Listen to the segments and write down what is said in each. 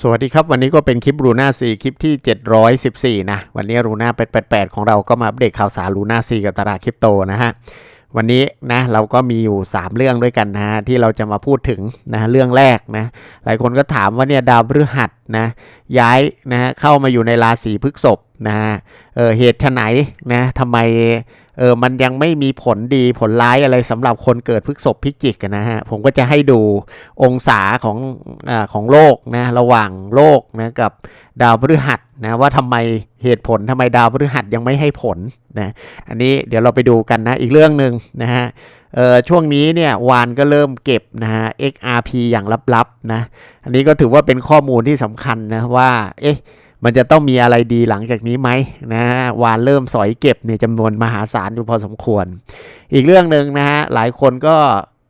สวัสดีครับ วันนี้ก็เป็นคลิปรูน่าซีคลิปที่ 714 นะ วันนี้รูน่า888 ของเราก็มาอัปเดตข่าวสารรูน่าซีกับตลาดคริปโตนะฮะ วันนี้นะเราก็มีอยู่ 3 เรื่องด้วยกันนะฮะ ที่เราจะมาพูดถึงนะเรื่องแรกนะ หลายคนก็ถามว่าเนี่ยดาวพฤหัสนะย้ายนะฮะเข้ามาอยู่ในราศีพฤษภนะฮะเออเหตุไฉนนะทำไม เออมันยังไม่มีผลดีผลร้ายอะไรสำหรับคนเกิดพฤกษภพิจิกกันนะฮะ ผมก็จะให้ดูองศาของอาของโลกนะระหว่างโลกนะกับดาวพฤหัสนะว่าทำไมเหตุผลทำไมดาวพฤหัสยังไม่ให้ผลนะอันนี้เดี๋ยวเราไปดูกันนะอีกเรื่องหนึ่งนะฮะเออช่วงนี้เนี่ยวานก็เริ่มเก็บนะฮะ XRP อย่างลับๆนะอันนี้ก็ถือว่าเป็นข้อมูลที่สำคัญนะว่าเอ๊ะ มันจะต้องมีอะไรดีหลังจากนี้ไหมนะวานเริ่มสอยเก็บเนี่ยจำนวนมหาศาลอยู่พอสมควร อีกเรื่องหนึ่งนะฮะหลายคนก็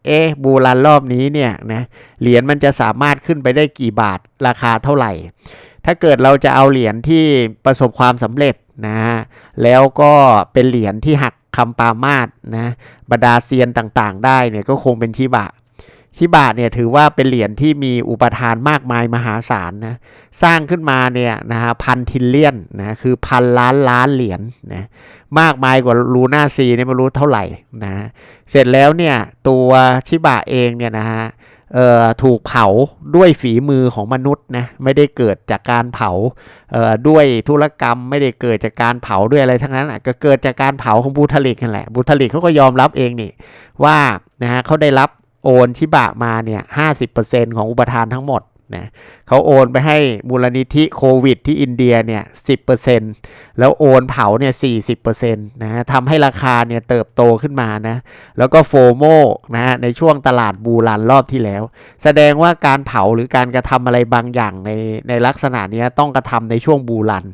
เอ๊ะบูรันรอบนี้เนี่ยนะเหรียญมันจะสามารถขึ้นไปได้กี่บาทราคาเท่าไหร่ ถ้าเกิดเราจะเอาเหรียญที่ประสบความสำเร็จนะฮะแล้วก็เป็นเหรียญที่หักคำปามาดนะบรรดาเซียนต่างๆ ได้เนี่ยก็คงเป็นชิบะ ชิบะเนี่ยถือว่าเป็นเหรียญที่มีอุปทานมากมายมหาศาลนะสร้างขึ้นมาเนี่ยนะฮะพันทิลเลียนนะคือพันล้านล้านเหรียญนะมากมายกว่าลูน่าซีเนี่ยไม่รู้เท่าไหร่นะเสร็จแล้วเนี่ยตัวชิบะเองเนี่ยนะฮะเอ่อถูกเผาด้วยฝีมือของมนุษย์นะไม่ได้เกิดจากการเผาเอ่อด้วยธุรกรรม ไม่ได้เกิดจากการเผาด้วยอะไรทั้งนั้นอะก็เกิดจากการเผาของบูทาลิกนั่นแหละบูทาลิกเขาก็ยอมรับเองนี่ว่านะฮะเขาได้รับ โอนชิบะมาเนี่ยห้าสิบเปอร์เซ็นของอุปทานทั้งหมด นะเขาโอนไปให้มูลนิธิโควิดที่อินเดียเนี่ยสิแล้วโอนเผาเนี่ยสี่สินะฮะทำให้ราคาเนี่ยเติบโตขึ้นมานะแล้วก็โฟโมนะฮะในช่วงตลาดบูรันรอบที่แล้ว แสดงว่าการเผาหรือการกระทำอะไรบางอย่างในในลักษณะนี้ต้องกระทำในช่วงบูรัน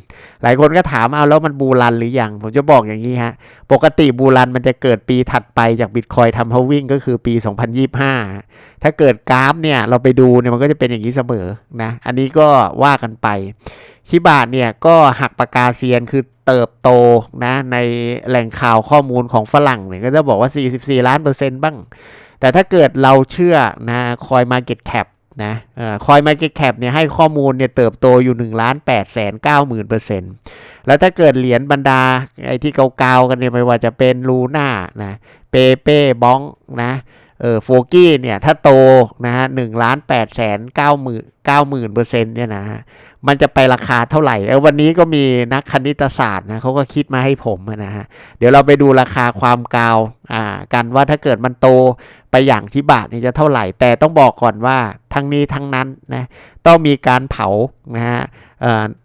หลายคนก็ถามเอาแล้วมันบูรันหรือยัง ผมจะบอกอย่างนี้ฮะปกติบูรันมันจะเกิดปีถัดไปจากบิตคอยทำเฮาวิ่งก็คือปี 2025 ถ้าเกิดกราฟเนี่ยเราไปดูเนี่ยมันก็จะเป็นอย่างนี้เสมอนะ อันนี้ก็ว่ากันไป ชิบะเนี่ยก็หักปากกาเซียนคือเติบโตนะในแหล่งข่าวข้อมูลของฝรั่งเนี่ยก็จะบอกว่า 44 ล้านเปอร์เซ็นต์บ้าง แต่ถ้าเกิดเราเชื่อนะคอยมาเก็ตแคปนะคอยมาเก็ตแคปเนี่ยให้ข้อมูลเนี่ยเติบโตอยู่1ล้าน8แสน9หมื่นเปอร์เซ็นต์แล้วถ้าเกิดเหรียญบรรดาไอ้ที่เกาๆกันเนี่ยไม่ว่าจะเป็นลูน่านะเปเป้บ้องนะ เออโฟกี้เนี่ยถ้าโตนะฮะหนึ่งล้านแปดแสนเก้าหมื่นเก้าหมื่นเปอร์เซ็นต์เนี่ยนะฮะมันจะไปราคาเท่าไหร่เออวันนี้ก็มีนักคณิตศาสตร์นะเขาก็คิดมาให้ผมนะฮะเดี๋ยวเราไปดูราคาความกาวอ่ากันว่าถ้าเกิดมันโตไปอย่างชิบะนี่จะเท่าไหร่ แต่ต้องบอกก่อนว่าทั้งนี้ทั้งนั้นนะต้องมีการเผานะฮะ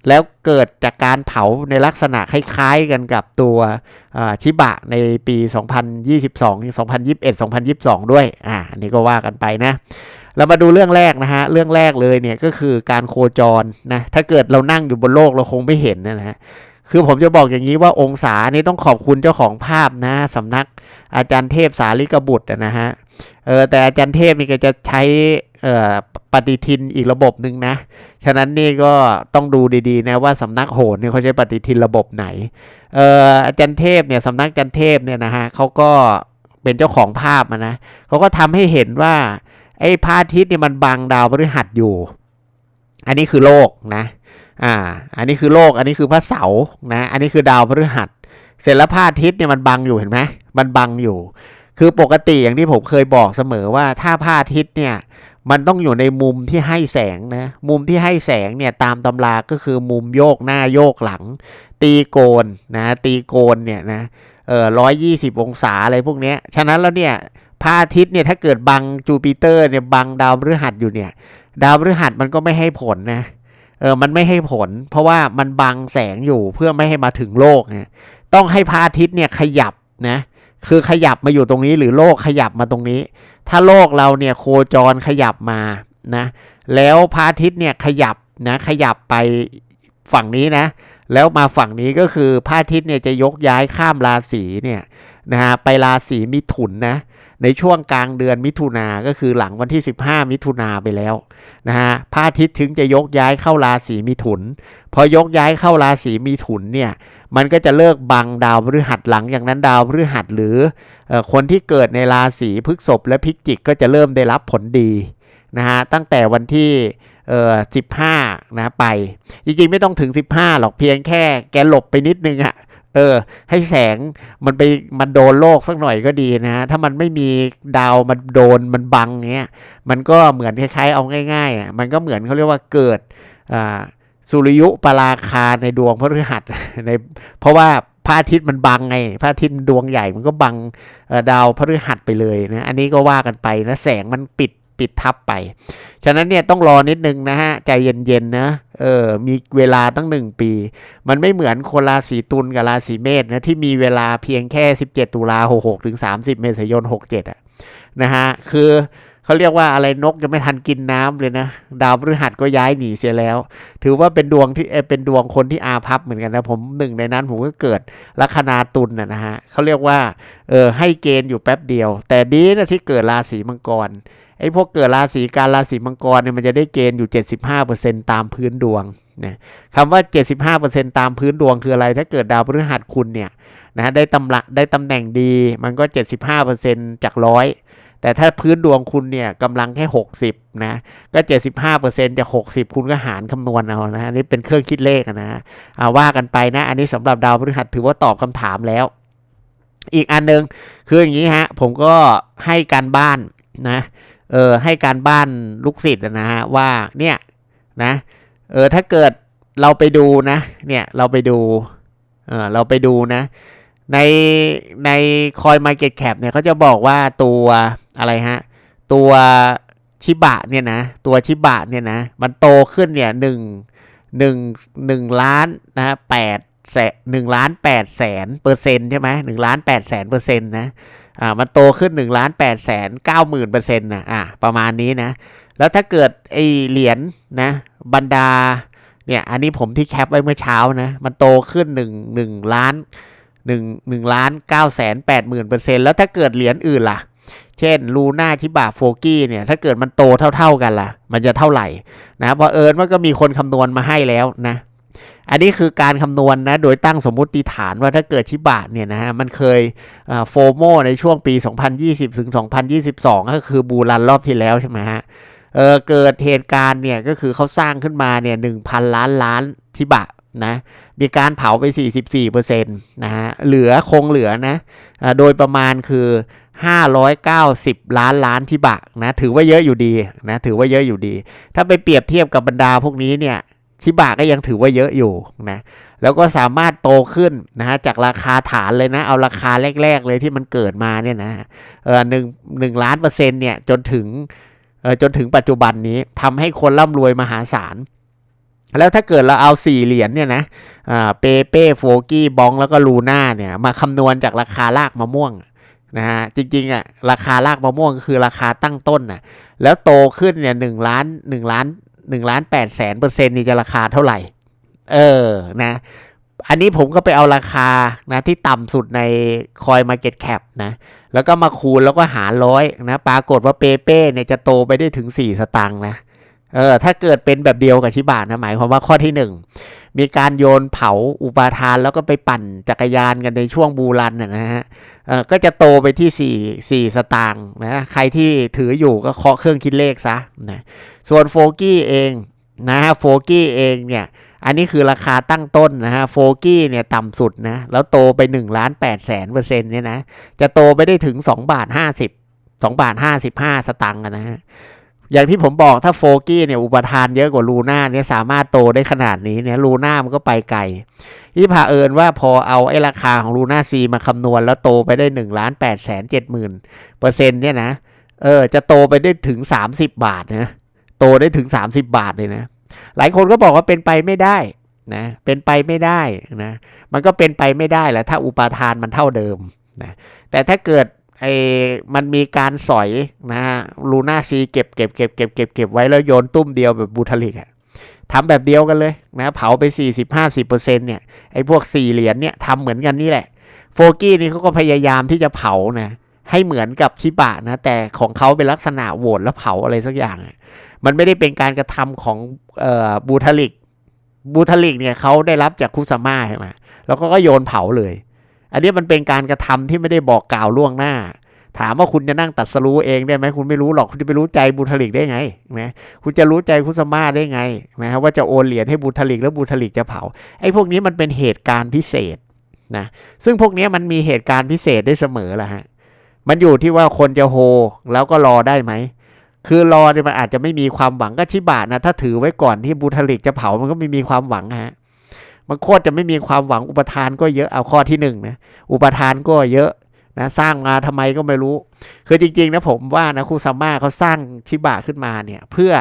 แล้วเกิดจากการเผาในลักษณะคล้ายๆกันกับตัวชิบะในปี 2022 2021 2022 ด้วย อ่าอันนี้ก็ว่ากันไปนะ เรามาดูเรื่องแรกนะฮะ เรื่องแรกเลยเนี่ยก็คือการโคจรนะ ถ้าเกิดเรานั่งอยู่บนโลกเราคงไม่เห็นนะฮะ คือผมจะบอกอย่างนี้ว่าองศานี่ต้องขอบคุณเจ้าของภาพนะสำนักอาจารย์เทพสาลิกบุตรนะฮะเออแต่อาจารย์เทพนี่ก็จะใช้เอ่อปฏิทินอีกระบบหนึ่งนะ ฉะนั้นนี่ก็ต้องดูดีๆนะว่าสำนักโหนเนี่ยเขาใช้ปฏิทินระบบไหนเอ่ออาจารย์เทพเนี่ยสำนักอาจารย์เทพเนี่ยนะฮะเขาก็เป็นเจ้าของภาพนะเขาก็ทำให้เห็นว่าไอ้พระอาทิตย์เนี่ยมันบังดาวพฤหัสอยู่ อันนี้คือโลกนะอ่า อันนี้คือโลก อันนี้คือพระเสาร์นะ อันนี้คือดาวพฤหัส เสร็จแล้วพระอาทิตย์เนี่ยมันบังอยู่เห็นไหมมันบังอยู่ คือปกติอย่างที่ผมเคยบอกเสมอว่าถ้าพระอาทิตย์เนี่ยมันต้องอยู่ในมุมที่ให้แสงนะ มุมที่ให้แสงเนี่ยตามตำราก็คือมุมโยกหน้าโยกหลัง ตีโกนนะ ตีโกนเนี่ยนะ เออร้อยยี่สิบองศาอะไรพวกเนี้ย ฉะนั้นแล้วเนี่ยพระอาทิตย์เนี่ยถ้าเกิดบังจูปิเตอร์เนี่ยบังดาวพฤหัสอยู่เนี่ย ดาวพฤหัสมันก็ไม่ให้ผลนะ เออมันไม่ให้ผล เพราะว่ามันบังแสงอยู่เพื่อไม่ให้มาถึงโลกนะต้องให้พระอาทิตย์เนี่ยขยับนะคือขยับมาอยู่ตรงนี้หรือโลกขยับมาตรงนี้ ถ้าโลกเราเนี่ยโคจรขยับมานะแล้วพระอาทิตย์เนี่ยขยับนะขยับไปฝั่งนี้นะ แล้วมาฝั่งนี้ก็คือพระอาทิตย์เนี่ยจะยกย้ายข้ามราศีเนี่ย นะฮะไปราศีมิถุนนะในช่วงกลางเดือนมิถุนาก็คือหลังวันที่ 15 มิถุนาไปแล้วนะฮะพระอาทิตย์ถึงจะยกย้ายเข้าราศีมิถุน พอยกย้ายเข้าราศีมิถุนเนี่ยมันก็จะเลิกบังดาวพฤหัสหลังอย่างนั้นดาวพฤหัสหรือคนที่เกิดในราศีพฤษภและพิจิกก็จะเริ่มได้รับผลดีนะฮะตั้งแต่วันที่เออสิบห้านะไป จริงๆ ไม่ต้องถึงสิบห้าหรอกเพียงแค่แกหลบไปนิดนึงอะ เออ ให้แสงมันไปมันโดนโลกสักหน่อยก็ดีนะถ้ามันไม่มีดาวมันโดนมันบังเงี้ยมันก็เหมือนคล้ายๆ เอาง่ายๆอะมันก็เหมือนเขาเรียกว่าเกิดอ่าสุริยุปราคาในดวงพฤหัสในเพราะว่าพระอาทิตย์มันบังไงพระอาทิตย์ดวงใหญ่มันก็บังดาวพฤหัสไปเลยนะอันนี้ก็ว่ากันไปนะแสงมันปิดปิดทับไป ฉะนั้นเนี่ยต้องรอนิดนึงนะฮะใจเย็นๆนะ เออ มีเวลาตั้งหนึ่งปี มันไม่เหมือนคนราศีตุลกับราศีเมษนะที่มีเวลาเพียงแค่ 17 ตุลา66 ถึง 30 เมษายน 67อะนะฮะ คือเขาเรียกว่าอะไรนกยังไม่ทันกินน้ำเลยนะ ดาวพฤหัสก็ย้ายหนีเสียแล้ว ถือว่าเป็นดวงที่เออเป็นดวงคนที่อาภัพเหมือนกันนะผมหนึ่งในนั้นผมก็เกิดลัคนาตุลนนะฮะเขาเรียกว่าเออให้เกณฑ์อยู่แป๊บเดียว แต่ดีนะที่เกิดราศีมังกร ไอ้พวกเกิดราศีการราศีมังกรเนี่ยมันจะได้เกณฑ์อยู่ 75%ตามพื้นดวงนะคำว่า 75%ตามพื้นดวงคืออะไร ถ้าเกิดดาวพฤหัสคุณเนี่ยนะได้ตำละได้ตำแหน่งดี มันก็ 75%จากร้อยแต่ถ้าพื้นดวงคุณเนี่ยกำลังแค่ 60 นะ ก็ 75%จาก 60 คุณก็หารคำนวณเอานะอันนี่เป็นเครื่องคิดเลขนะเอาว่ากันไปนะ อันนี้สำหรับดาวพฤหัสถือว่าตอบคำถามแล้ว อีกอันหนึงคืออย่างนี้ฮะ ผมก็ให้การบ้านนะ เออให้การบ้านลูกศิษย์นะฮะว่าเนี่ยนะเออถ้าเกิดเราไปดูนะ เนี่ยเราไปดูเออเราไปดูนะ ในในคอย Market Cap เนี่ยเขาจะบอกว่าตัวอะไรฮะตัวชิบะเนี่ยนะตัวชิบะเนี่ยนะมันโตขึ้นเนี่ยหนึ่งหนึ่งหนึ่งล้านนะแปดแสนหนึ่งล้านแปดแสนเปอร์เซ็นต์ใช่ไหมหนึ่งล้านแปดแสนเปอร์เซ็นต์นะ อ่ามันโตขึ้น1นึ่งล้านแปดแสนเก้าหมื่นเปอร์เซ็นต์นะอ่าประมาณนี้นะ แล้วถ้าเกิดไอเหรียญนะบรรดาเนี่ยอันนี้ผมที่แคปไว้เมื่อเช้านะ มันโตขึ้น1นึ่งหนึ่งล้านหนึ่งหนึ่งล้านเก้าแสนแปดหมื่นเปอร์เซ็นต์แล้วถ้าเกิดเหรียญอื่นล่ะ เช่นลูน่าชิบะโฟกี้เนี่ยถ้าเกิดมันโตเท่า ๆกันล่ะ มันจะเท่าไหร่นะเพราะเอิญมันก็มีคนคำนวณมาให้แล้วนะ อันนี้คือการคำนวณนะโดยตั้งสมมุติฐานว่าถ้าเกิดชิบะเนี่ยนะฮะมันเคยโฟโมในช่วงปี 2020 ถึง 2022 ก็คือบูรันรอบที่แล้วใช่ไหมฮะเเกิดเหตุการณ์เนี่ยก็คือเขาสร้างขึ้นมาเนี่ย1,000 ล้านล้านชิบะนะมีการเผาไป 44%นะฮะเหลือคงเหลือนะโดยประมาณคือ 590 ล้านล้านชิบะนะถือว่าเยอะอยู่ดีนะถือว่าเยอะอยู่ดี ถ้าไปเปรียบเทียบกับบรรดาพวกนี้เนี่ย ชิบะก็ยังถือว่าเยอะอยู่นะแล้วก็สามารถโตขึ้นนะฮะจากราคาฐานเลยนะ เอาราคาแรก ๆ เลยที่มันเกิดมาเนี่ยนะเออหนึ่งหนึ่งล้านเปอร์เซ็นต์เนี่ยจนถึงเออจนถึงปัจจุบันนี้ทำให้คนร่ำรวยมหาศาล แล้วถ้าเกิดเราเอาสี่เหรียญเนี่ยนะอ่าเปเป้โฟกี้บองแล้วก็ลูน่าเนี่ยมาคำนวณจากราคารากมะม่วงนะฮะจริงๆอะราคารากมะม่วงคือราคาตั้งต้นน่ะแล้วโตขึ้นเนี่ยหนึ่งล้านหนึ่งล้าน หนึ่งล้านแปดแสนเปอร์เซ็นต์นี่จะราคาเท่าไหร่ เออนะ อันนี้ผมก็ไปเอาราคานะที่ต่ำสุดในคอยมาเก็ตแคปนะ แล้วก็มาคูณแล้วก็หารร้อยนะ ปรากฏว่าเปเป้เนี่ยจะโตไปได้ถึง 4 สตางค์นะ เออ ถ้าเกิดเป็นแบบเดียวกับชิบะนะ หมายความว่าข้อที่ 1 มีการโยนเผาอุปาทานแล้วก็ไปปั่นจักรยานกันในช่วงบูรันนะนะฮะก็จะโตไปที่ 4 4 สตางค์นะใครที่ถืออยู่ก็เคาะเครื่องคิดเลขซะนะส่วนโฟกี้เองนะฮะโฟกี้เองเนี่ยอันนี้คือราคาตั้งต้นนะฮะโฟกี้เนี่ยต่ำสุดนะแล้วโตไป1ล้าน8แสนเปอร์เซ็นต์เนี่ยนะจะโตไปได้ถึง2บาท50 2บาท55 สตังค์นะฮะ อย่างที่ผมบอกถ้าโฟกี้เนี่ยอุปทานเยอะกว่าลูน่าเนี่ยสามารถโตได้ขนาดนี้เนี่ยลูน่ามันก็ไปไกลที่พาเอิญว่าพอเอาไอ้ราคาของลูน่าซีมาคำนวณแล้วโตไปได้1ล้าน8แสน7หมื่นเปอร์เซ็นต์เนี่ยนะเออจะโตไปได้ถึง30บาทนะโตได้ถึง30บาทเลยนะ หลายคนก็บอกว่าเป็นไปไม่ได้นะเป็นไปไม่ได้นะมันก็เป็นไปไม่ได้แหละถ้าอุปทานมันเท่าเดิมนะแต่ถ้าเกิด ไอ้มันมีการสอยนะฮะลูน่าซีเก็บเก็บเก็บเก็บเก็บเก็บไว้แล้วโยนตุ้มเดียวแบบบูทาลิกอะทำแบบเดียวกันเลยนะเผาไป 40-50%เนี่ยไอ้พวกสี่เหรียญเนี่ยทำเหมือนกันนี่แหละ โฟกี้นี่เขาก็พยายามที่จะเผานะให้เหมือนกับชิบะนะแต่ของเขาเป็นลักษณะโหวตแล้วเผาอะไรสักอย่าง มันไม่ได้เป็นการกระทำของออบูทาลิกบูทาลิกเนี่ยเขาได้รับจากคุซาม่าใช่ไหมแล้วก็โยนเผาเลย อันนี้มันเป็นการกระทำที่ไม่ได้บอกกล่าวล่วงหน้า ถามว่าคุณจะนั่งตัดสรู้เองได้ไหมคุณไม่รู้หรอกคุณจะไปรู้ใจบูทลิกได้ไงนะคุณจะรู้ใจคุสมาได้ไงนะครับว่าจะโอนเหรียญให้บูทลิกแล้วบูทลิกจะเผาไอ้พวกนี้มันเป็นเหตุการณ์พิเศษนะซึ่งพวกนี้มันมีเหตุการณ์พิเศษได้เสมอแหละฮะมันอยู่ที่ว่าคนจะโฮแล้วก็รอได้ไหมคือรอเนี่ยมันอาจจะไม่มีความหวังก็ชิบะนะถ้าถือไว้ก่อนที่บูทลิกจะเผามันก็ไม่มีความหวังฮะ มันโคตรจะไม่มีความหวังอุปทานก็เยอะเอาข้อที่หนึ่งนะอุปทานก็เยอะนะสร้างมาทำไมก็ไม่รู้ คือจริงๆนะผมว่านะครูซาม่าเขาสร้างชิบะขึ้นมาเนี่ยเพื่อ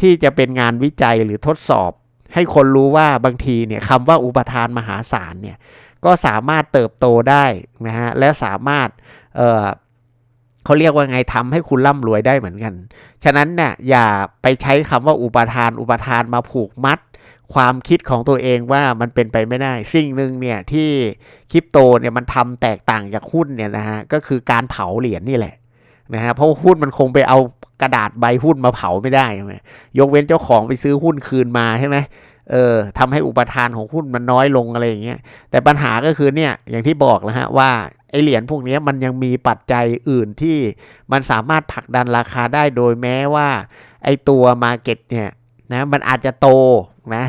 ที่จะเป็นงานวิจัยหรือทดสอบ ให้คนรู้ว่าบางทีเนี่ยคำว่าอุปทานมหาศาลเนี่ยก็สามารถเติบโตได้นะฮะและสามารถเออเขาเรียกว่าไงทำให้คุณร่ำรวยได้เหมือนกัน ฉะนั้นเนี่ยอย่าไปใช้คำว่าอุปทาน อุปทานมาผูกมัด ความคิดของตัวเองว่ามันเป็นไปไม่ได้ สิ่งหนึ่งเนี่ยที่คริปโตเนี่ยมันทำแตกต่างจากหุ้นเนี่ยนะฮะก็คือการเผาเหรียญนี่แหละนะฮะเพราะหุ้นมันคงไปเอากระดาษใบหุ้นมาเผาไม่ได้ใช่ไหมยกเว้นเจ้าของไปซื้อหุ้นคืนมาใช่ไหมเออทำให้อุปทานของหุ้นมันน้อยลงอะไรอย่างเงี้ยแต่ปัญหาก็คือเนี่ยอย่างที่บอกแล้วฮะว่าไอเหรียญพวกนี้มันยังมีปัจจัยอื่นที่มันสามารถผลักดันราคาได้โดยแม้ว่าไอตัวมาเก็ตเนี่ย นะมันอาจจะโตนะ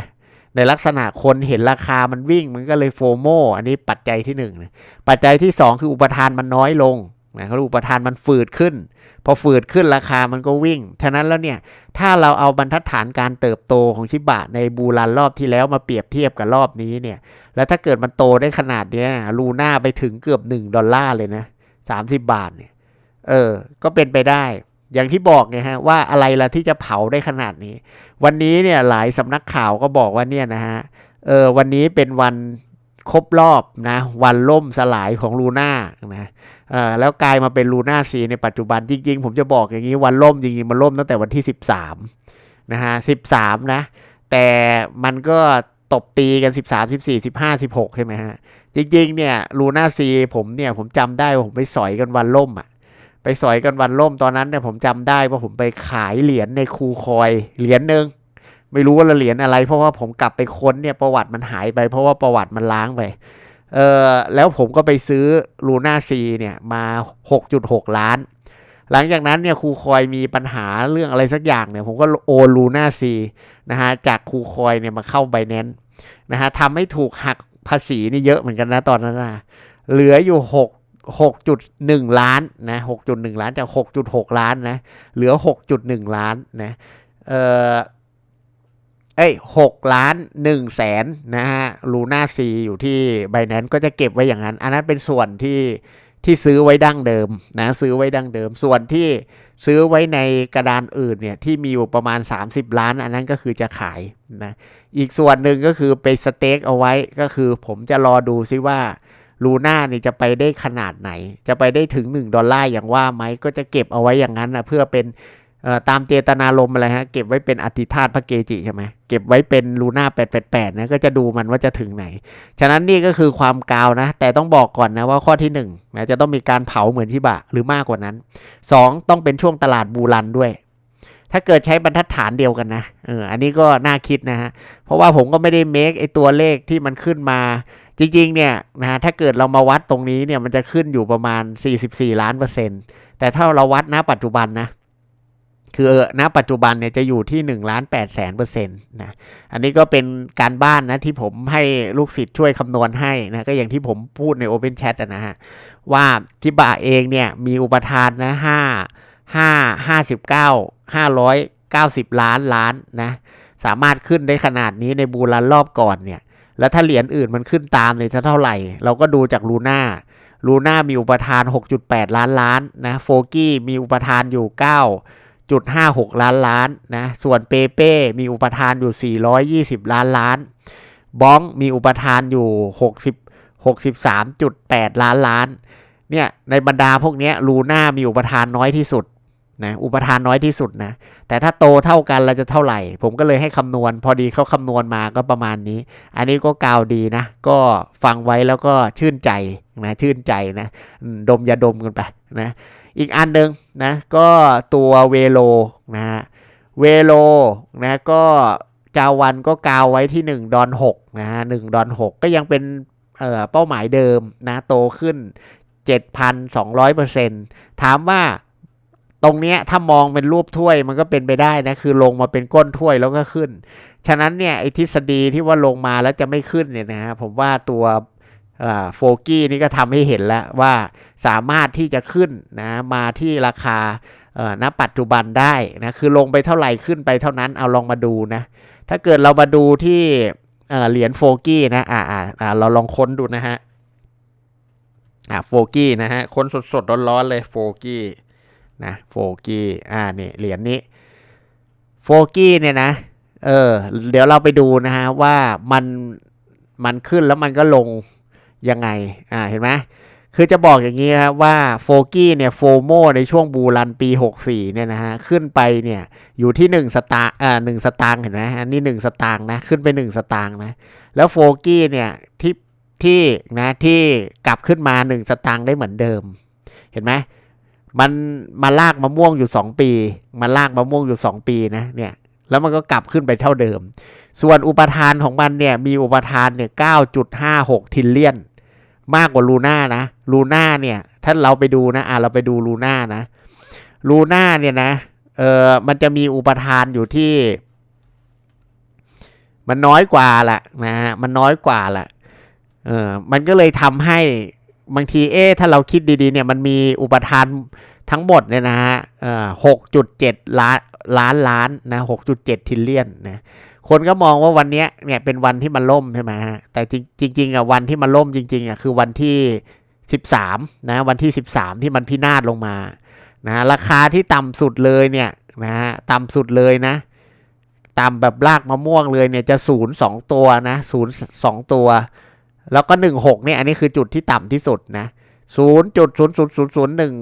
ในลักษณะคนเห็นราคามันวิ่งมันก็เลยโฟโมอันนี้ปัจจัยที่หนึ่งปัจจัยที่สองคืออุปทานมันน้อยลงนะเขาอุปทานมันฝืดขึ้น พอฝืดขึ้นราคามันก็วิ่ง ฉะนั้นแล้วเนี่ย ถ้าเราเอาบรรทัดฐานการเติบโตของชิบะในบูรันรอบที่แล้วมาเปรียบเทียบกับรอบนี้เนี่ย แล้วถ้าเกิดมันโตได้ขนาดเนี้ยลูน่าไปถึงเกือบหนึ่งดอลลาร์เลยนะสามสิบบาทเนี่ย เออ ก็เป็นไปได้ อย่างที่บอกไงฮะว่าอะไรล่ะที่จะเผาได้ขนาดนี้ วันนี้เนี่ยหลายสำนักข่าวก็บอกว่าเนี่ยนะฮะเออวันนี้เป็นวันครบรอบนะวันล่มสลายของลูน่านะเออแล้วกลายมาเป็นลูน่าซีในปัจจุบันจริง ๆ ผมจะบอกอย่างนี้วันล่มจริงๆมันล่มตั้งแต่วันที่ 13นะฮะ13 นะ แต่มันก็ตบตีกัน 13 14 15 16 ใช่ไหมฮะ จริงๆเนี่ยลูน่าซีผมเนี่ยผมจำได้ว่าผมไปสอยกันวันล่มอะ สอยกันวันล่มตอนนั้นเนี่ยผมจำได้ว่าผมไปขายเหรียญในคูคอยเหรียญหนึ่งไม่รู้ว่าเหรียญอะไร เพราะว่าผมกลับไปค้นเนี่ยประวัติมันหายไป เพราะว่าประวัติมันล้างไปเออแล้วผมก็ไปซื้อลูน่าซีเนี่ยมา 6.6 ล้าน หลังจากนั้นเนี่ยครูคอยมีปัญหาเรื่องอะไรสักอย่างเนี่ยผมก็โอนลูน่าซีนะฮะจากครูคอยเนี่ยมาเข้าไบแนนนะฮะทำให้ถูกหักภาษีนี่เยอะเหมือนกันนะตอนนั้นนะเหลืออยู่ 6 6.1 ล้านนะ6.1 ล้านจาก 6.6 ล้านนะ เหลือ 6.1 ล้านนะ เออเอ้ยหกล้านหนึ่งแสนนะฮะ ลูน่าซีอยู่ที่ไบแนนก็จะเก็บไว้อย่างนั้น อันนั้นเป็นส่วนที่ที่ซื้อไว้ดั้งเดิมนะ ซื้อไว้ดั้งเดิม ส่วนที่ซื้อไว้ในกระดานอื่นเนี่ยที่มีอยู่ประมาณ 30 ล้าน อันนั้นก็คือจะขายนะ อีกส่วนหนึ่งก็คือไปสเต็กเอาไว้ก็คือผมจะรอดูซิว่า ลูน่าเนี่ยจะไปได้ขนาดไหน จะไปได้ถึง 1 ดอลลาร์อย่างว่าไหมก็จะเก็บเอาไว้อย่างนั้นนะเพื่อเป็นตามเจตนารมอะไรฮะ เก็บไว้เป็นอธิธาตพระเกจิใช่ไหมเก็บไว้เป็นลูน่า888นะก็จะดูมันว่าจะถึงไหน ฉะนั้นนี่ก็คือความกาวนะ แต่ต้องบอกก่อนนะว่าข้อที่1นะจะต้องมีการเผาเหมือนชิบะหรือมากกว่านั้น 2 ต้องเป็นช่วงตลาดบูรันด้วย ถ้าเกิดใช้บรรทัดฐานเดียวกันนะเอออันนี้ก็น่าคิดนะฮะ เพราะว่าผมก็ไม่ได้เมคไอตัวเลขที่มันขึ้นมา จริงๆเนี่ยนะฮะถ้าเกิดเรามาวัดตรงนี้เนี่ยมันจะขึ้นอยู่ประมาณ 44 ล้านเปอร์เซ็นต์แต่ถ้าเราวัดณปัจจุบันนะคือณปัจจุบันเนี่ยจะอยู่ที่1ล้าน8แสนเปอร์เซ็นต์นะ อันนี้ก็เป็นการบ้านนะที่ผมให้ลูกศิษย์ช่วยคำนวณให้นะ ก็อย่างที่ผมพูดใน Open Chat นะฮะ ว่าทิบะเองเนี่ยมีอุปทานนะห้า ห้าห้าสิบเก้าห้าร้อยเก้าสิบล้านล้านนะสามารถขึ้นได้ขนาดนี้ในบูรันรอบก่อนเนี่ยแล้วถ้าเหรียญอื่นมันขึ้นตามเลยจะเท่าไหร่ เราก็ดูจากลูน่าลูน่ามีอุปทาน 6.8 ล้านล้านนะโฟกี้มีอุปทานอยู่ 9.56 ล้านล้านนะส่วนเปเป้มีอุปทานอยู่ 420 ล้านล้านบ้องมีอุปทานอยู่ 60 63.8 ล้านล้านเนี่ยในบรรดาพวกนี้ลูน่ามีอุปทานน้อยที่สุด นะอุปทานน้อยที่สุดนะ แต่ถ้าโตเท่ากันเราจะเท่าไหร่ ผมก็เลยให้คำนวณ พอดีเขาคำนวณมาก็ประมาณนี้ อันนี้ก็กาวดีนะ ก็ฟังไว้แล้วก็ชื่นใจนะชื่นใจนะ ดมยาดมกันไปนะอีกอันหนึ่งนะก็ตัวเวโลนะฮะเวโลนะก็จาวันก็กาวไว้ที่ 1 ดอน6นะฮะหดอน6ก็ยังเป็นเเป้าหมายเดิมนะโตขึ้น 7,200%ถามว่า ตรงเนี้ยถ้ามองเป็นรูปถ้วยมันก็เป็นไปได้นะคือลงมาเป็นก้นถ้วยแล้วก็ขึ้น ฉะนั้นเนี่ยไอ้ทฤษฎีที่ว่าลงมาแล้วจะไม่ขึ้นเนี่ยนะฮะผมว่าตัวโฟกี้นี่ก็ทำให้เห็นแล้วว่าสามารถที่จะขึ้นนะมาที่ราคาณปัจจุบันได้นะคือลงไปเท่าไหร่ขึ้นไปเท่านั้นเอาลองมาดูนะถ้าเกิดเรามาดูที่เหรียญโฟกี้นะอ่าอ่าอ่าเราลองค้นดูนะฮะอ่าโฟกี้นะฮะค้นสดๆร้อนๆเลยโฟกี้ นะโฟกี้อ่านี่เหรียญนี้โฟกี้เนี่ยนะเออเดี๋ยวเราไปดูนะฮะว่ามันมันขึ้นแล้วมันก็ลงยังไงอ่าเห็นไหมคือจะบอกอย่างนี้ครับว่าโฟกี้เนี่ยโฟโมในช่วงบูรันปี 64เนี่ยนะฮะขึ้นไปเนี่ยอยู่ที่ 1 สตางค์อ่าหสตางค์เห็นไหมอันนี้ 1 สตางค์นะขึ้นไป 1 สตางค์นะแล้วโฟกี้เนี่ยที่ที่นะที่กลับขึ้นมา 1 สตางค์ได้เหมือนเดิม เห็นไหม มันมาลากมะม่วงอยู่ 2 ปีมาลากมะม่วงอยู่ 2 ปีนะเนี่ยแล้วมันก็กลับขึ้นไปเท่าเดิม ส่วนอุปทานของมันเนี่ยมีอุปทานเนี่ย9.56 ทิลเลียน มากกว่าลูน่านะลูน่าเนี่ยถ้าเราไปดูนะอะเราไปดูลูน่านะลูน่าเนี่ยนะเออมันจะมีอุปทานอยู่ที่ มันน้อยกว่าแหละนะฮะมันน้อยกว่าแหละเออมันก็เลยทำให้ บางทีเอ๊ะถ้าเราคิดดีๆเนี่ยมันมีอุปทานทั้งหมดเนี่ยนะฮะหกจุดเจ็ดล้านล้านล้านนะหกจุดเจ็ดทิลเลียนนะคนก็มองว่าวันเนี้ยเนี่ยเป็นวันที่มันล่มใช่ไหมฮะแต่จริงๆอะวันที่มันล่มจริงๆอะคือวันที่13นะวันที่13ที่มันพินาศลงมานะราคาที่ต่ำสุดเลยเนี่ยนะฮะต่ำสุดเลยนะต่ำแบบลากมะม่วงเลยเนี่ยจะศูนย์สองตัวนะศูนย์สองตัว แล้วก็หนึ่งหกเนี่ยอันนี้คือจุดที่ต่ำที่สุดนะศูนย์จุดศูนย์ศูนย์ศูนย์ศูนย์หนึ่ง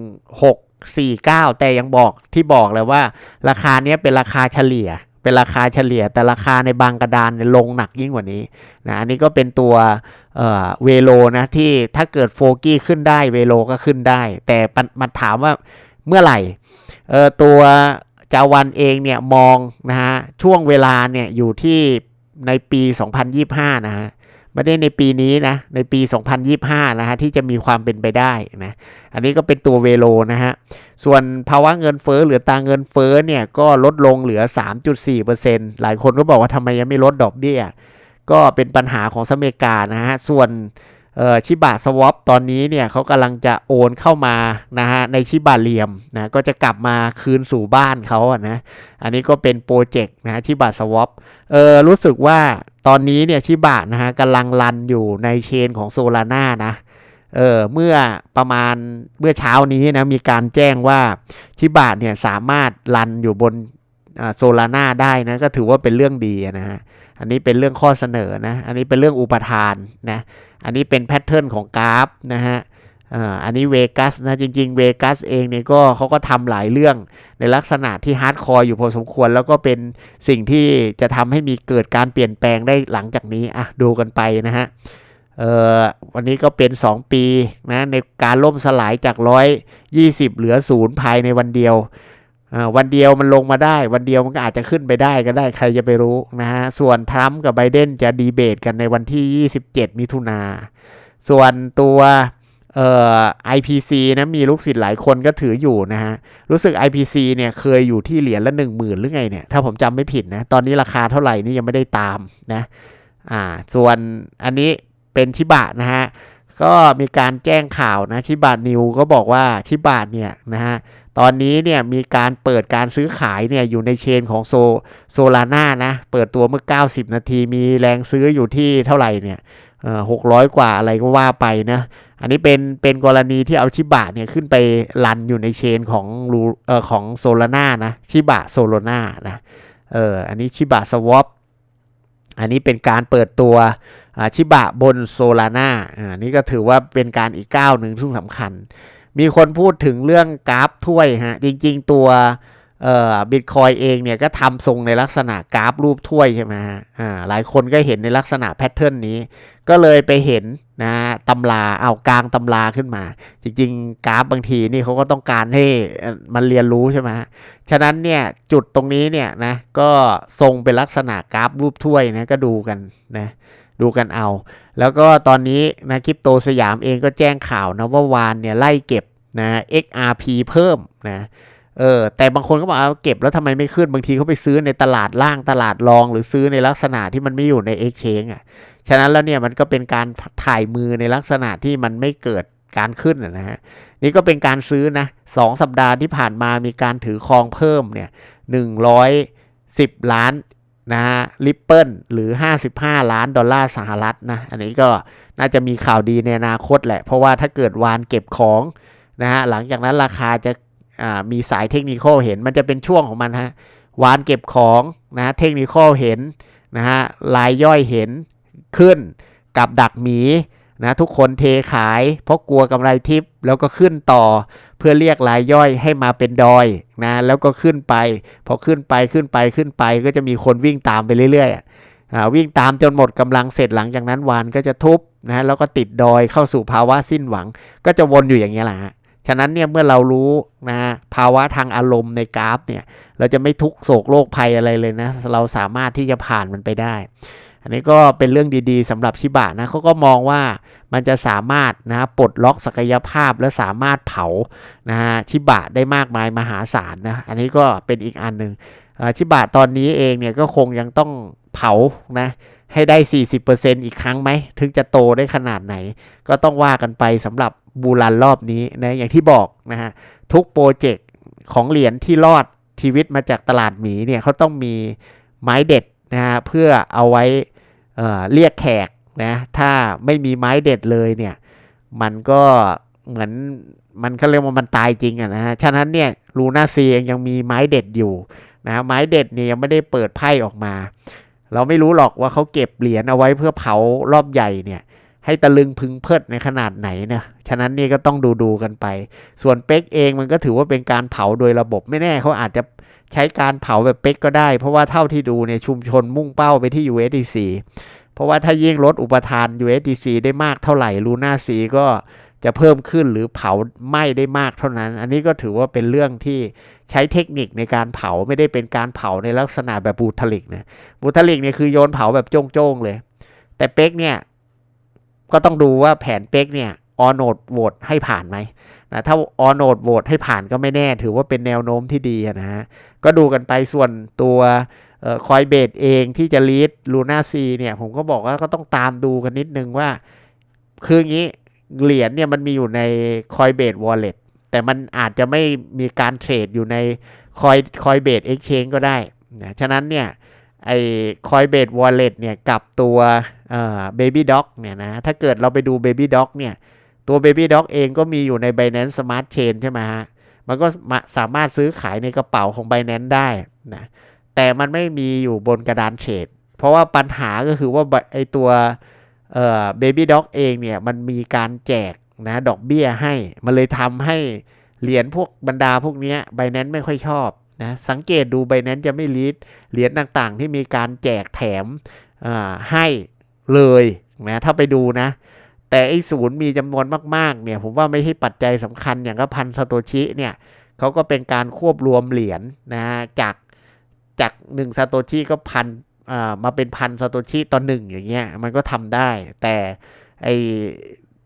หกสี่เก้าแต่ยังบอกที่บอกเลยว่า ราคาเนี้ยเป็นราคาเฉลี่ย เป็นราคาเฉลี่ย แต่ราคาในบางกระดานลงหนักยิ่งกว่านี้นะอันนี้ก็เป็นตัวเอ่อเวโลนะที่ถ้าเกิดโฟกี้ขึ้นได้เวโลก็ขึ้นได้ แต่มันถามว่าเมื่อไหร่เออตัวจาวันเองเนี่ยมองนะฮะช่วงเวลาเนี่ยอยู่ที่ในปี 2025 นะฮะ ไม่ได้ในปีนี้นะ ในปี 2025 นะฮะที่จะมีความเป็นไปได้นะ อันนี้ก็เป็นตัวเวโลนะฮะ ส่วนภาวะเงินเฟ้อหรือตาเงินเฟ้อเนี่ยก็ลดลงเหลือ 3.4%หลายคนก็บอกว่าทำไมยังไม่ลดดอกเบี้ย ก็เป็นปัญหาของสหรัฐอเมริกานะฮะ ส่วน ชิบะสวอปตอนนี้เนี่ยเขากำลังจะโอนเข้ามานะฮะในชิบะเลียมนะก็จะกลับมาคืนสู่บ้านเขาอะนะอันนี้ก็เป็นโปรเจกต์นะชิบะสวอปเออรู้สึกว่าตอนนี้เนี่ยชิบะนะฮะกำลังรันอยู่ในเชนของโซลาร่านะเออเมื่อประมาณเมื่อเช้านี้นะมีการแจ้งว่าชิบะเนี่ยสามารถรันอยู่บนโซลาร่าได้นะก็ถือว่าเป็นเรื่องดีนะฮะอันนี้เป็นเรื่องข้อเสนอนะ อันนี้เป็นเรื่องอุปทานนะ อันนี้เป็นแพทเทิร์นของกราฟนะฮะอันนี้เวกัสนะจริงๆเวกัสเองเนี่ยก็เขาก็ทำหลายเรื่องในลักษณะที่ฮาร์ดคอร์อยู่พอสมควร แล้วก็เป็นสิ่งที่จะทำให้มีเกิดการเปลี่ยนแปลงได้หลังจากนี้อะดูกันไปนะฮะวันนี้ก็เป็น 2 ปีนะในการล่มสลายจาก 120 เหลือศูนย์ภายในวันเดียว วันเดียวมันลงมาได้ วันเดียวมันก็อาจจะขึ้นไปได้ก็ได้ใครจะไปรู้นะฮะส่วนทรัมป์กับไบเดนจะดีเบตกันในวันที่ 27 มิถุนาส่วนตัวเอ่อ IPC นะมีลูกศิษย์หลายคนก็ถืออยู่นะฮะ รู้สึก IPC เนี่ยเคยอยู่ที่เหรียญละ1 0,000หรือไงเนี่ย ถ้าผมจำไม่ผิดนะ ตอนนี้ราคาเท่าไหร่นี่ยังไม่ได้ตามนะอ่าส่วนอันนี้เป็นชิบะนะฮะ ก็มีการแจ้งข่าวนะชิบะนิวก็บอกว่าชิบะเนี่ยนะฮะ ตอนนี้เนี่ยมีการเปิดการซื้อขายเนี่ยอยู่ในเชนของโซโซลาร่านะ เปิดตัวเมื่อ 90 นาทีมีแรงซื้ออยู่ที่เท่าไหร่เนี่ยหกร้อยกว่าอะไรก็ว่าไปนะ อันนี้เป็นเป็นกรณีที่เอาชิบะเนี่ยขึ้นไปรันอยู่ในเชนของรูเอ่อของโซลาร่านะชิบะโซโลนานะเอออันนี้ชิบะสวอปอันนี้เป็นการเปิดตัวชิบะบนโซลาร่าอันนี้ก็ถือว่าเป็นการอีกก้าวหนึ่งที่สำคัญ มีคนพูดถึงเรื่องกราฟถ้วยฮะ จริงๆตัวเอ่อบิตคอยเองเนี่ยก็ทำทรงในลักษณะกราฟรูปถ้วยใช่ไหมฮะอ่าหลายคนก็เห็นในลักษณะแพทเทิร์นนี้ ก็เลยไปเห็นนะตำราเอากลางตำราขึ้นมา จริงๆ กราฟบางทีนี่เขาก็ต้องการให้มันเรียนรู้ใช่ไหมฮะฉะนั้นเนี่ยจุดตรงนี้เนี่ยนะก็ทรงเป็นลักษณะกราฟรูปถ้วยนะก็ดูกันนะ ดูกันเอา แล้วก็ตอนนี้นะคริปโตสยามเองก็แจ้งข่าวนะว่าวานเนี่ยไล่เก็บนะ XRP เพิ่มนะเออแต่บางคนก็บอกเอาเก็บแล้วทำไมไม่ขึ้นบางทีเขาไปซื้อในตลาดล่างตลาดรอง หรือซื้อในลักษณะที่มันไม่อยู่ใน Exchange อะฉะนั้นแล้วเนี่ยมันก็เป็นการถ่ายมือในลักษณะที่มันไม่เกิดการขึ้นนะฮะนี่ก็เป็นการซื้อนะสองสัปดาห์ที่ผ่านมามีการถือครองเพิ่มเนี่ยหนึ่งร้อยสิบล้าน นะฮะริปเปิลหรือ 55 ล้านดอลลาร์สหรัฐนะอันนี้ก็น่าจะมีข่าวดีในอนาคตแหละ เพราะว่าถ้าเกิดวานเก็บของนะฮะหลังจากนั้นราคาจะามีสายเทคนิคเห็นมันจะเป็นช่วงของมันฮะวานเก็บของนะเทคนิคเห็นนะฮะลายย่อยเห็นขึ้นกับดักหมี นะทุกคนเทขายเพราะกลัวกำไรทิปแล้วก็ขึ้นต่อ เพื่อเรียกรายย่อยให้มาเป็นดอยนะแล้วก็ขึ้นไป พอขึ้นไปขึ้นไปขึ้นไป ก็จะมีคนวิ่งตามไปเรื่อยๆอะวิ่งตามจนหมดกำลังเสร็จหลังจากนั้นวานก็จะทุบนะแล้วก็ติดดอยเข้าสู่ภาวะสิ้นหวัง ก็จะวนอยู่อย่างนี้ยแหละฮะฉะนั้นเนี่ยเมื่อเรารู้นะภาวะทางอารมณ์ในกราฟเนี่ยเราจะไม่ทุกโศกโรคภัยอะไรเลยนะเราสามารถที่จะผ่านมันไปได้ อันนี้ก็เป็นเรื่องดีๆสำหรับชิบะนะเขาก็มองว่ามันจะสามารถนะปลดล็อกศักยภาพและสามารถเผานะฮะชิบะได้มากมายมหาศาลนะอันนี้ก็เป็นอีกอันหนึ่งชิบะตอนนี้เองเนี่ยก็คงยังต้องเผานะให้ได้ 40%อีกครั้งไหม ถึงจะโตได้ขนาดไหน ก็ต้องว่ากันไปสำหรับบูรันรอบนี้นะอย่างที่บอกนะฮะทุกโปรเจกต์ของเหรียญที่รอดชีวิตมาจากตลาดหมีเนี่ยเขาต้องมีไม้เด็ดนะฮะเพื่อเอาไว้ เเรียกแขกนะถ้าไม่มีไม้เด็ดเลยเนี่ยมันก็เหมือนมันเขาเรียกว่ามันตายจริงอะนะฮะฉะนั้นเนี่ยลูน่าซีเองยังมีไม้เด็ดอยู่นะไม้เด็ดเนี่ยยังไม่ได้เปิดไพ่ออกมา เราไม่รู้หรอกว่าเขาเก็บเหรียญเอาไว้เพื่อเผารอบใหญ่เนี่ยให้ตะลึงพึงเพิดในขนาดไหนนะฉะนั้นนี่ก็ต้องดูดูกันไป ส่วนเป็กเองมันก็ถือว่าเป็นการเผาโดยระบบไม่แน่เขาอาจจะ ใช้การเผาแบบเป็กก็ได้ เพราะว่าเท่าที่ดูเนี่ยชุมชนมุ่งเป้าไปที่ USDC เพราะว่าถ้ายิ่งลดอุปทาน USDC ได้มากเท่าไหร่ลูน่าซีก็จะเพิ่มขึ้นหรือเผาไหม้ได้มากเท่านั้น อันนี้ก็ถือว่าเป็นเรื่องที่ใช้เทคนิคในการเผาไม่ได้เป็นการเผาในลักษณะแบบบูทาลิกนะบูทาลิกเนี่ยคือโยนเผาแบบโจ้งๆเลย แต่เป็กเนี่ยก็ต้องดูว่าแผนเป็กเนี่ยออโนดโหวตให้ผ่านไหม นะถ้าออโนดโหวตให้ผ่านก็ไม่แน่ ถือว่าเป็นแนวโน้มที่ดีนะฮะก็ดูกันไปส่วนตัวคอยเบดเองที่จะลีดลูน่าซีเนี่ย ผมก็บอกว่าก็ต้องตามดูกันนิดนึงว่า คืออย่างนี้เหรียญเนี่ยมันมีอยู่ใน Coinbase Wallet แต่มันอาจจะไม่มีการเทรดอยู่ใน Coin Coinbase Exchange ก็ได้นะฉะนั้นเนี่ยไอ้ Coinbase Wallet เนี่ยกับตัวเอ่อ Baby Dog เนี่ยนะถ้าเกิดเราไปดู Baby Dog เนี่ย ตัว Baby Dog เองก็มีอยู่ใน Binance Smart Chain ใช่ไหมฮะ มันก็สามารถซื้อขายในกระเป๋าของ Binance ได้นะ แต่มันไม่มีอยู่บนกระดานเทรด เพราะว่าปัญหาก็คือว่าไอตัวเอ่อ Baby Dog เองเนี่ยมันมีการแจกนะดอกเบี้ยให้ มันเลยทำให้เหรียญพวกบรรดาพวกนี้ Binance ไม่ค่อยชอบนะสังเกตดู Binance จะไม่ลีดเหรียญต่างๆ ที่มีการแจกแถมอ่าให้เลยนะถ้าไปดูนะ แต่ไอ้ศูนย์มีจำนวนมากๆเนี่ยผมว่าไม่ใช่ปัจจัยสำคัญอย่างก็พันสโตชิเนี่ยเขาก็เป็นการควบรวมเหรียญนะจากจากหนึ่งสโตชิก็พันอ่ามาเป็นพันสโตชิต่อหนึ่งอย่างเงี้ยมันก็ทำได้ แต่ไอ้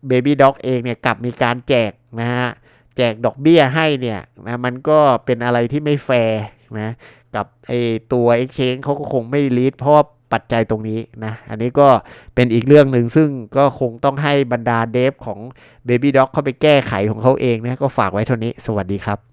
เบบี้ด็อกเองเนี่ยกลับมีการแจกนะฮะแจกดอกเบี้ยให้เนี่ยนะมันก็เป็นอะไรที่ไม่แฟร์นะกับไอ้ตัว Exchange เขาก็คงไม่ลีดเพราะ ปัจจัยตรงนี้นะ อันนี้ก็เป็นอีกเรื่องหนึ่งซึ่งก็คงต้องให้บรรดาเดฟของ Baby Dog เข้าไปแก้ไขของเขาเองนะ ก็ฝากไว้เท่านี้ สวัสดีครับ